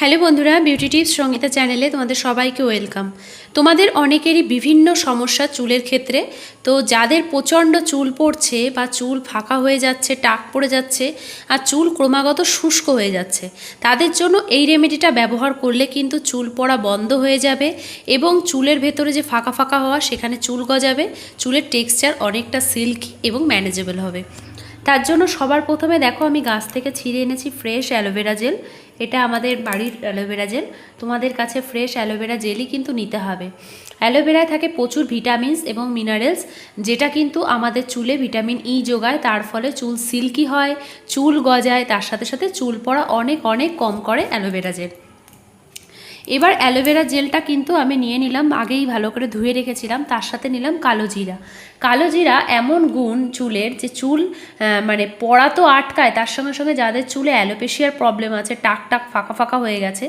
Hello বন্ধুরা beauty tips Sangeeta চ্যানেলে তোমাদের সবাইকে ওয়েলকাম। তোমাদের অনেকেরই বিভিন্ন সমস্যা চুলের ক্ষেত্রে, তো যাদের প্রচণ্ড চুল পড়ছে বা চুল ফাঁকা হয়ে যাচ্ছে, টাক পড়ে যাচ্ছে, আর চুল ক্রমাগত শুষ্ক হয়ে যাচ্ছে, তাদের জন্য এই রেমেডিটা ব্যবহার করলে কিন্তু চুল পড়া বন্ধ হয়ে যাবে এবং চুলের ভেতরে যে ফাঁকা ফাঁকা হওয়া, সেখানে চুল গজাবে, চুলের টেক্সচার অনেকটা সিল্কি এবং ম্যানেজেবল হবে। তার জন্য সবার প্রথমে দেখো আমি গাছ থেকে ছিঁড়ে এনেছি ফ্রেশ অ্যালোভেরা জেল এটা আমাদের বাড়ির অ্যালোভেরা জেল তোমাদের কাছে ফ্রেশ অ্যালোভেরা জেলই কিন্তু নিতে হবে। অ্যালোভেরায় থাকে প্রচুর ভিটামিনস এবং মিনারেলস যেটা কিন্তু আমাদের চুলে ভিটামিন ই যোগায়। তার ফলে চুল সিল্কি হয়, চুল গজায়। তার সাথে সাথে চুল পড়া অনেক অনেক কম করে অ্যালোভেরা জেল এবার অ্যালোভেরা জেলটা কিন্তু আমি নিয়ে নিলাম, আগেই ভালো করে ধুয়ে রেখেছিলাম, তার সাথে নিলাম কালো জিরা। কালো জিরা এমন গুণ চুলের যে চুল মানে পড়া তো আটকায়, তার সঙ্গে সঙ্গে যাদের চুলে অ্যালোপেশিয়ার প্রবলেম আছে, টাক টাক ফাঁকা ফাঁকা হয়ে গেছে,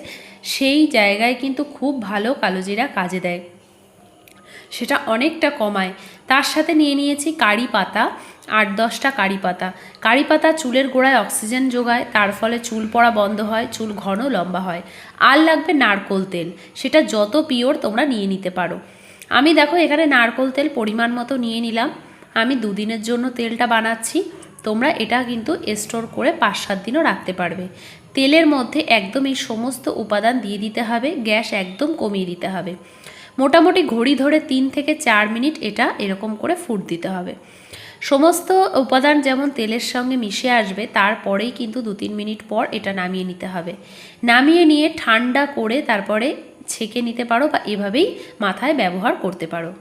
সেই জায়গায় কিন্তু খুব ভালো কালো জিরা কাজে দেয়। সেটা অনেকটা কমায়। তার সাথে নিয়ে নিয়েছি কারি পাতা, আট দশটা কারি পাতা। কারি পাতা চুলের গোড়ায় অক্সিজেন যোগায়, তার ফলে চুল পড়া বন্ধ হয়, চুল ঘন লম্বা হয়। আর লাগবে নারকোল তেল, সেটা যত পিওর তোমরা নিয়ে নিতে পারো। আমি দেখো এখানে নারকোল তেল পরিমাণ মতো নিয়ে নিলাম। আমি দুদিনের জন্য তেলটা বানাচ্ছি। তোমরা এটা কিন্তু স্টোর করে পাঁচ সাত দিনও রাখতে পারবে। তেলের মধ্যে একদম এই সমস্ত উপাদান দিয়ে দিতে হবে, গ্যাস একদম কমিয়ে দিতে হবে। মোটামুটি ঘড়ি ধরে তিন থেকে চার মিনিট এটা এরকম করে ফুট দিতে হবে। সমস্ত উপাদান যেমন তেলের সঙ্গে মিশে আসবে, তারপরেই কিন্তু দু তিন মিনিট পর এটা নামিয়ে নিতে হবে। নামিয়ে নিয়ে ঠান্ডা করে তারপরে ছেঁকে নিতে পারো বা এভাবেই মাথায় ব্যবহার করতে পারো।